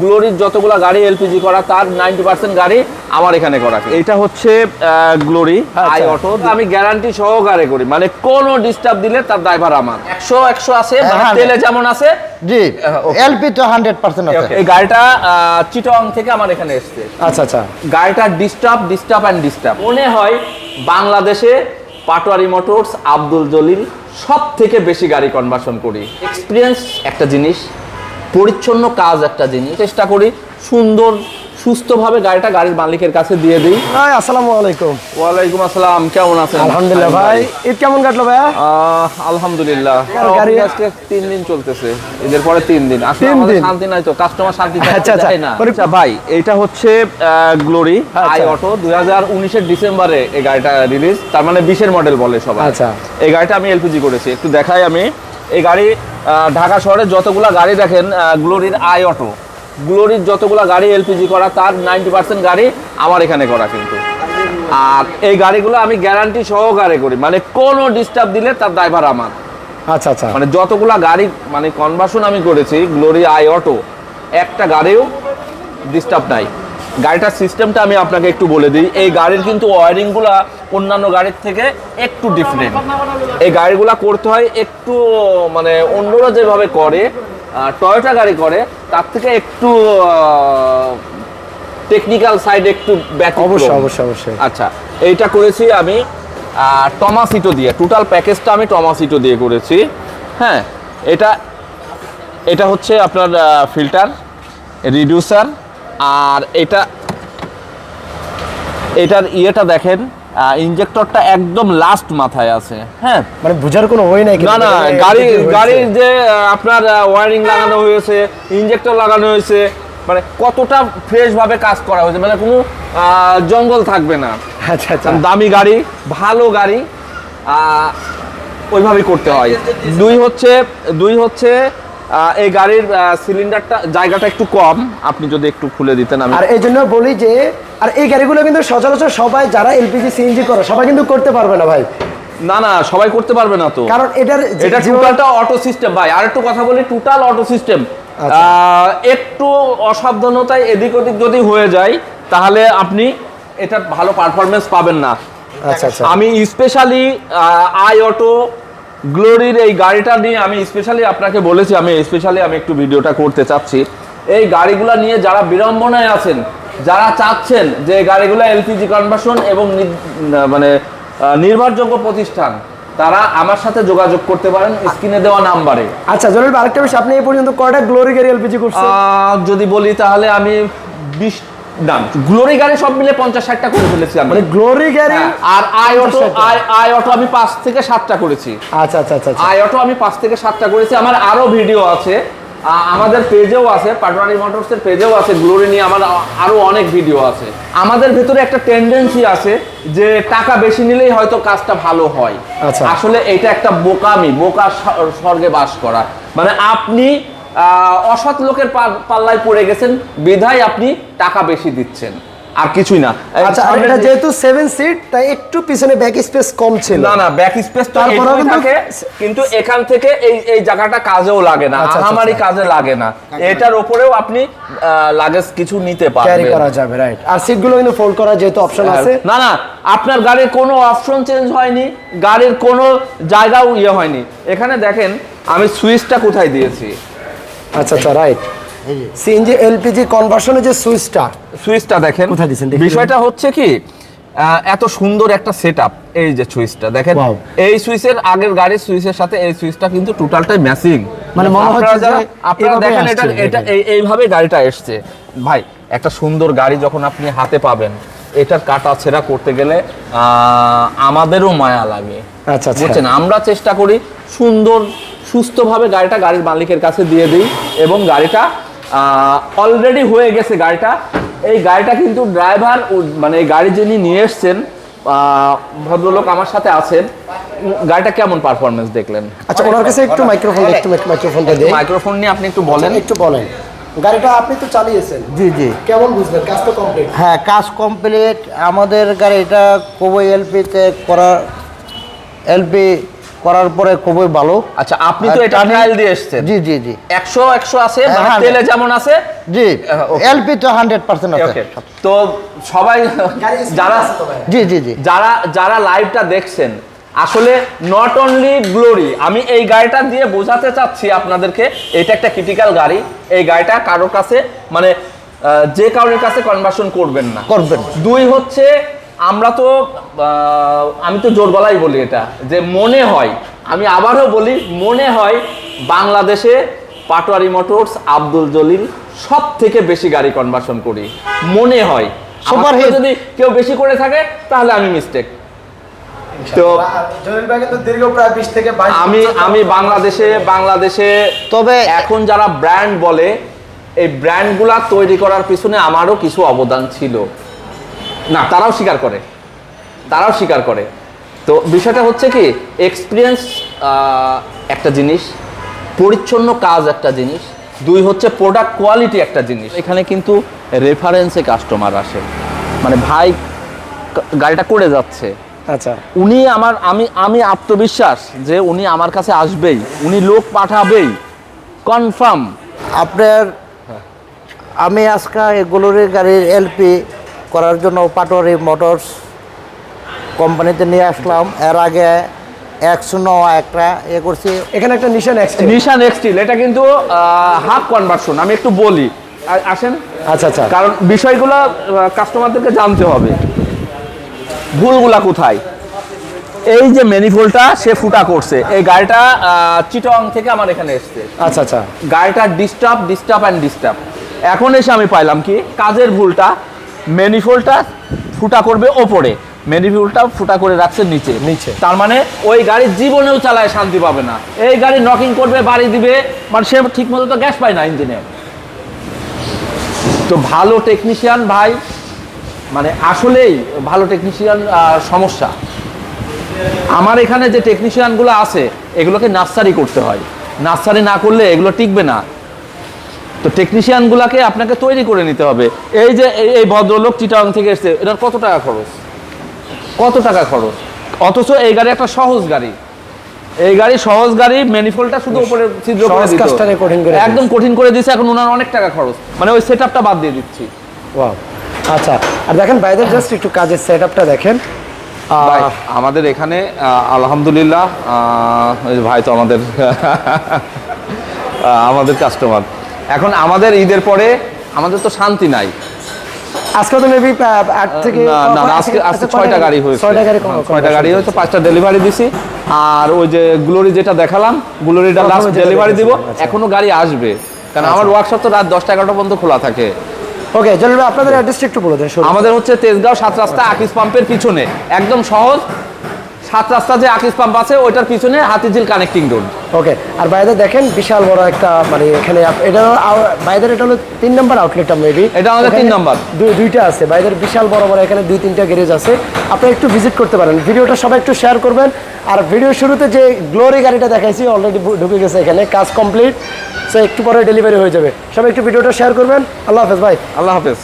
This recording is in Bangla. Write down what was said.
গ্লোরির যতগুলো গাড়ি এলপিজি করা তার নাইনটি পার্সেন্ট গাড়ি আমার এখানে করা এটা হচ্ছে গ্লোরি। আচ্ছা। I auto. আমি গ্যারান্টি সহকারে করি মানে কোনো ডিস্টার্ব দিলে তার ড্রাইভার আমার। একশো একশো আছে মানে হ্যাঁ, তেলে যেমন আছে জি এলপি তো হান্ড্রেড পার্সেন্ট আছে। এই গাড়িটা চিটং থেকে আমার এখানে এসছে। আচ্ছা আচ্ছা। গাড়িটা ডিস্টার্ব ডিস্টার্ব অ্যান্ড ডিস্টার্ব মনে হয় বাংলাদেশে পাটোয়ারি মোটরস আব্দুল জলিল সব থেকে বেশি গাড়ি কনভার্সন করি। এক্সপিরিয়েন্স একটা জিনিস পরিচ্ছন্ন কাজ একটা জিনিস। চেষ্টা করি সুন্দর সুস্থভাবে গাড়িটা গাড়ির মালিকের কাছে দিয়ে দিই। ভাই আসসালামু আলাইকুম। ওয়ালাইকুম আসসালাম কেমন আছেন? আলহামদুলিল্লাহ ভাই ঈদ কেমন কাটলো ভাইয়া? আহ, আলহামদুলিল্লাহ। গাড়ি- আজকে তিন দিন চলতেছে এদের পরে তিন দিন। আসলে আমাদের শান্তি নাই তো কাস্টমার শান্তি আচ্ছা, থাকতে আচ্ছা। চায় না। আচ্ছা ভাই এটা হচ্ছে গ্লোরি আচ্ছা। আই অটো দুই হাজার উনিশের ডিসেম্বরে এই গাড়িটা রিলিজ তার মানে বিশের মডেল বলে সবাই। আচ্ছা। এই গাড়িটা আমি এলপিজি করেছি একটু দেখাই আমি। এই গাড়ি ঢাকা শহরে যতগুলা গাড়ি দেখেন গ্লোরির আই অটো। গ্লোরির যতগুলা গাড়ি এলপিজি করা তার নাইনটি পার্সেন্ট গাড়ি আমার এখানে করা কিন্তু। আর এই গাড়িগুলো আমি গ্যারান্টি সহকারে করি মানে কোনো ডিস্টার্ব দিলে তার ড্রাইভার আমার। আচ্ছা আচ্ছা। মানে যতগুলো গাড়ি মানে কনভার্সন আমি করেছি গ্লোরি আই অটো একটা গাড়িও ডিস্টার্ব নাই। গাড়িটার সিস্টেমটা আমি আপনাকে একটু বলে দিই। এই গাড়ির কিন্তু ওয়ারিংগুলো অন্যান্য গাড়ির থেকে একটু ডিফারেন্ট এই গাড়িগুলো করতে হয় একটু মানে অন্যরা যেভাবে করে টয়োটা গাড়ি করে তার থেকে একটু টেকনিক্যাল সাইড একটু ব্যতিক্রম। অবশ্যই অবশ্যই অবশ্যই। আচ্ছা এইটা করেছি আমি টমাসিটো দিয়ে। টোটাল প্যাকেজটা আমি টমাসিটো দিয়ে করেছি। হ্যাঁ এটা এটা হচ্ছে আপনার ফিল্টার রিডিউসার আর এটা এটার ইয়েটা দেখেন ইনজেক্টরটা একদম লাস্ট মাথায় আছে হ্যাঁ? মানে বুঝার কোনো ওই নাই না না গাড়ি গাড়ির যে আপনার ওয়ারিং লাগানো হয়েছে ইনজেক্টর লাগানো হয়েছে মানে কতটা ফ্রেশ ভাবে কাজ করা হয়েছে মানে কোনো জঙ্গল থাকবে না। আচ্ছা আচ্ছা। দামি গাড়ি ভালো গাড়ি আহ, ওইভাবেই করতে হয়। দুই হচ্ছে দুই হচ্ছে এই গাড়ির সিলিন্ডারটা জায়গাটা একটু কম। আপনি যদি একটু খুলে দিতেন আমি আর এই জন্য বলি যে আর এই গাড়িগুলো কিন্তু সচরাচর সবাই যারা এলপিজি সিএনজি করে সবাই কিন্তু করতে পারবে না ভাই। না না সবাই করতে পারবে না তো। কারণ এটার এটা টোটালটা অটো সিস্টেম ভাই আর একটু কথা বলি টোটাল অটো সিস্টেম। একটু অসাবধানতায় এদিক ওদিক যদি হয়ে যায় তাহলে আপনি এটা ভালো পারফরমেন্স পাবেন না। আচ্ছা আচ্ছা। আমি স্পেশালি আই অটো গ্লোরির এই গাড়িটা নিয়ে আমি স্পেশালি আপনাকে বলেছি আমি স্পেশালি আমি একটু ভিডিওটা করতে চাচ্ছি। এই গাড়িগুলো নিয়ে যারা বিড়ম্বনায় আছেন যারা চাচ্ছেন যে গাড়িগুলো এলপিজি কনভার্সন এবং মানে নির্ভরযোগ্য প্রতিষ্ঠান তারা আমার সাথে যোগাযোগ করতে পারেন স্ক্রিনে দেওয়া নাম্বারে। আচ্ছা ভাই, আরেকটা বিষয় আপনি এই পর্যন্ত কয়টা গ্লোরি গাড়ি এলপিজি করছেন? যদি বলি তাহলে আমি বিশ না গ্লোরি গাড়ি সব মিলে পঞ্চাশ ষাটটা করে ফেলেছি মানে গ্লোরি গাড়ি হ্যাঁ, আর I auto I I auto আমি পাঁচ থেকে সাতটা করেছি। আচ্ছা আচ্ছা আচ্ছা আচ্ছা। আই অটো আমি পাঁচ থেকে সাতটা করেছি। আমার আরও ভিডিও আছে। আমাদের পেজেও আছে পাটোয়ারি মোটরসের পেজেও আছে গ্লোরি নিয়ে আমার আরও অনেক ভিডিও আছে। আমাদের ভেতরে একটা টেন্ডেন্সি আছে যে টাকা বেশি নিলেই হয়তো কাজটা ভালো হয়। আচ্ছা। আসলে এটা একটা বোকামি বোকা স্বর্গে বাস করা। মানে আপনি অসৎ লোকের পাল্লায় পড়ে গেছেন বিধায় আপনি টাকা বেশি দিচ্ছেন। আর কিছুই না। আচ্ছা আর এটা যেহেতু সেভেন সিট তাই একটু পিছনে ব্যাক স্পেস কম ছিল। না না ব্যাক স্পেস তো তারপরেও কিন্তু- কিন্তু এখান থেকে এই এই জায়গাটা কাজেও লাগে না আচ্ছা, আচ্ছা, আমারই আচ্ছা। কাজে লাগে না। এটার উপরেও আপনি লাগেজ কিছু নিতে পারবেন। ক্যারি করা যাবে রাইট আর সিটগুলো কিন্তু ফোল্ড করা যেহেতু অপশন আছে। না না আপনার গাড়ির কোনো অপশন চেঞ্জ হয়নি গাড়ির কোনো জায়গাও ইয়ে হয়নি। এখানে দেখেন আমি সুইচটা কোথায় দিয়েছি? আচ্ছা আচ্ছা রাইট সিএনজি এলপিজি কনভার্সনের যে সুইচটা সুইচটা দেখেন। কোথায় দিয়েছেন? বিষয়টা হচ্ছে কি আহ, এত সুন্দর একটা সেটআপ এই যে সুইচটা দেখেন। এই সুইচের আগের গাড়ির সুইচের সাথে এই সুইচটা কিন্তু টোটালটাই ম্যাচিং মানে মনে হচ্ছে যে আপনারা দেখেন এটা এটা এই এইভাবে গাড়িটা এসছে। ভাই একটা সুন্দর গাড়ি যখন আপনি হাতে পাবেন এটার কাটা ছেঁড়া করতে গেলে আহ, আমাদেরও মায়া লাগে। আচ্ছা আচ্ছা। বুঝছেন? আমরা চেষ্টা করি সুন্দর সুস্থভাবে গাড়িটা গাড়ির মালিকের কাছে দিয়ে দিই এবং গাড়িটা অলরেডি হয়ে গেছে গাড়িটা। এই গাড়িটা কিন্তু ড্রাইভার মানে গাড়ি যিনি নিয়ে এসছেন ভদ্রলোক আমার সাথে আছেন গাড়িটা কেমন পারফরমেন্স দেখলেন? আচ্ছা ওনার কাছে একটু মাইক্রোফোন একটু মাইক্রোফোনটা দিই। মাইক্রোফোন নিয়ে আপনি একটু বলেন। একটু বলেন। গাড়িটা আপনি তো চালিয়েছেন। জি জি। কেমন বুঝলেন? কাজ তো কমপ্লিট হ্যাঁ কাজ কমপ্লিট আমাদের গাড়িটা কোবই এলপিতে করা এলপি করার পরে খুবই ভালো। আচ্ছা আপনি তো এটা ট্রায়াল দিয়ে এসেছেন জি জি জি। একশো একশো আছে হ্যাঁ, হ্যাঁ। তেলে যেমন আছে জি এলপি তো হান্ড্রেড পার্সেন্ট আছে। তো সবাই যারা জি জি জি। যারা যারা লাইভটা দেখছেন আসলে নট অনলি গ্লোরি আমি এই গাড়িটা দিয়ে বোঝাতে চাচ্ছি আপনাদেরকে এটা একটা ক্রিটিক্যাল গাড়ি। এই গাড়িটা কারোর কাছে মানে যে কারোর কাছে কনভার্সন করবেন না। করবেন দুই হচ্ছে আমরা তো আমি তো জোর গলাই বলি এটা যে মনে হয় আমি আবারও বলি মনে হয় বাংলাদেশে পাটোয়ারি মোটরস আব্দুল জলিল সব থেকে বেশি গাড়ি কনভার্সন করি। মনে হয়। থেকে যদি কেউ বেশি করে থাকে তাহলে আমি মিস্টেক তো জলিল কিন্তু দীর্ঘ প্রায় বিশ থেকে বাইশ আমি আমি বাংলাদেশে বাংলাদেশে তবে এখন যারা ব্র্যান্ড বলে এই ব্র্যান্ডগুলা তৈরি করার পিছনে আমারও কিছু অবদান ছিল। না তারাও স্বীকার করে। তারাও স্বীকার করে। তো বিষয়টা হচ্ছে কি এক্সপিরিয়েন্স একটা জিনিস পরিচ্ছন্ন কাজ একটা জিনিস দুই হচ্ছে প্রোডাক্ট কোয়ালিটি একটা জিনিস। এখানে কিন্তু রেফারেন্সে কাস্টমার আসে। মানে ভাই গাড়িটা করে যাচ্ছে। আচ্ছা। উনি আমার আমি আমি আত্মবিশ্বাস যে উনি আমার কাছে আসবেই উনি লোক পাঠাবেই। কনফার্ম আপনার আমি আজকে এগুলোর গাড়ির এলপি করার জন্য পাটোয়ারি মোটরস কোম্পানিতে নিয়ে আসলাম। এর আগে একশো নয় একটা এ করছি। এখানে একটা নিশান এক্সট্রা নিশান এক্সটিল এটা কিন্তু হাফ কনভার্সন আমি একটু বলি। আসেন। আচ্ছা আচ্ছা। কারণ বিষয়গুলো কাস্টমারদেরকে জানতে হবে। ভুলগুলা কোথায়? এই যে ম্যানিফোলটা সে ফুটা করছে এই গাড়িটা চিটং থেকে আমার এখানে এসছে। আচ্ছা আচ্ছা। গাড়িটা ডিস্টার্ব ডিস্টার্ব অ্যান্ড ডিস্টার্ব এখন এসে আমি পাইলাম কি কাজের ভুলটা ম্যানিফোলটা ফুটা করবে ওপরে। ম্যানিফোলটা ফুটা করে রাখছে নিচে। নিচে। তার মানে ওই গাড়ির জীবনেও চালায় শান্তি পাবে না। এই গাড়ি নকিং করবে বাড়ি দিবে মানে সে ঠিক মতো তো গ্যাস পায় না ইঞ্জিনে তো ভালো টেকনিশিয়ান ভাই মানে আসলেই ভালো টেকনিশিয়ান সমস্যা। আমার এখানে যে টেকনিশিয়ানগুলো আছে এগুলোকে নার্সারি করতে হয়। নার্সারি না করলে এগুলো টিকবে না। তো টেকনিশিয়ানগুলোকে আপনাকে তৈরি করে নিতে হবে। এই যে এই- ভদ্রলোক চিটাং থেকে এসছে এটার কত টাকা খরচ? কত টাকা খরচ? অথচ এই গাড়ি একটা সহজ গাড়ি। এই গাড়ি সহজ গাড়ি ম্যানিফোল্ডটা শুধু উপরে ছিদ্র করে দিত। কঠিন করে একদম কঠিন করে দিয়েছে এখন ওনার অনেক টাকা খরচ। মানে ওই সেটআপটা বাদ দিয়ে দিচ্ছি। ওয়াও। আচ্ছা আর দেখেন ভাইদের জাস্ট একটু কাজের সেট আপটা দেখেন আমাদের এখানে আলহামদুলিল্লাহ ভাই তো আমাদের আমাদের কাস্টমার এখন আমাদের ঈদের পরে আমাদের তো শান্তি নাই। আজকে তো মেবি আট থেকে না না আজকে আজকে আচ্ছা, ছয়টা গাড়ি? হয়েছে। ছয়টা গাড়ি হ্যাঁ, ছয়টা গাড়ি হয়েছে পাঁচটা ডেলিভারি দিছি। আর ওই যে গ্লোরি যেটা দেখালাম গ্লোরিটা লাস্ট ডেলিভারি দিব আচ্ছা। এখনও গাড়ি আসবে। কারণ আমার ওয়ার্কশপ তো রাত দশটা এগারোটা পর্যন্ত খোলা থাকে। ওকে ভাই আপনাদের অ্যাড্রেসটা একটু বলে দেন আমাদের হচ্ছে তেজগাঁও সাত রাস্তা আকিস পাম্পের পিছনে। একদম সহজ সাত রাস্তা যে আকিস পাম্প আছে ওইটার পিছনে হাতিঝিল কানেক্টিং রোড ওকে আর বাইরে দেখেন বিশাল বড় একটা মানে এখানে এটা বাইরের এটা হলো তিন নম্বর আউটলেট মেবি এটা আমাদের তিন নাম্বার। দুইটা আছে বাইরের বিশাল বড় বড় এখানে দুই তিনটা গ্যারেজ আছে। আপনারা একটু ভিজিট করতে পারেন। ভিডিওটা সবাই একটু শেয়ার করবেন। আর ভিডিও শুরুতে যে গ্লোরি গাড়িটা দেখাইছি অলরেডি ঢুকে গেছে এখানে কাজ কমপ্লিট সো একটু পরে ডেলিভারি হয়ে যাবে। সবাই একটু ভিডিওটা শেয়ার করবেন। আল্লাহ হাফেজ ভাই আল্লাহ হাফেজ।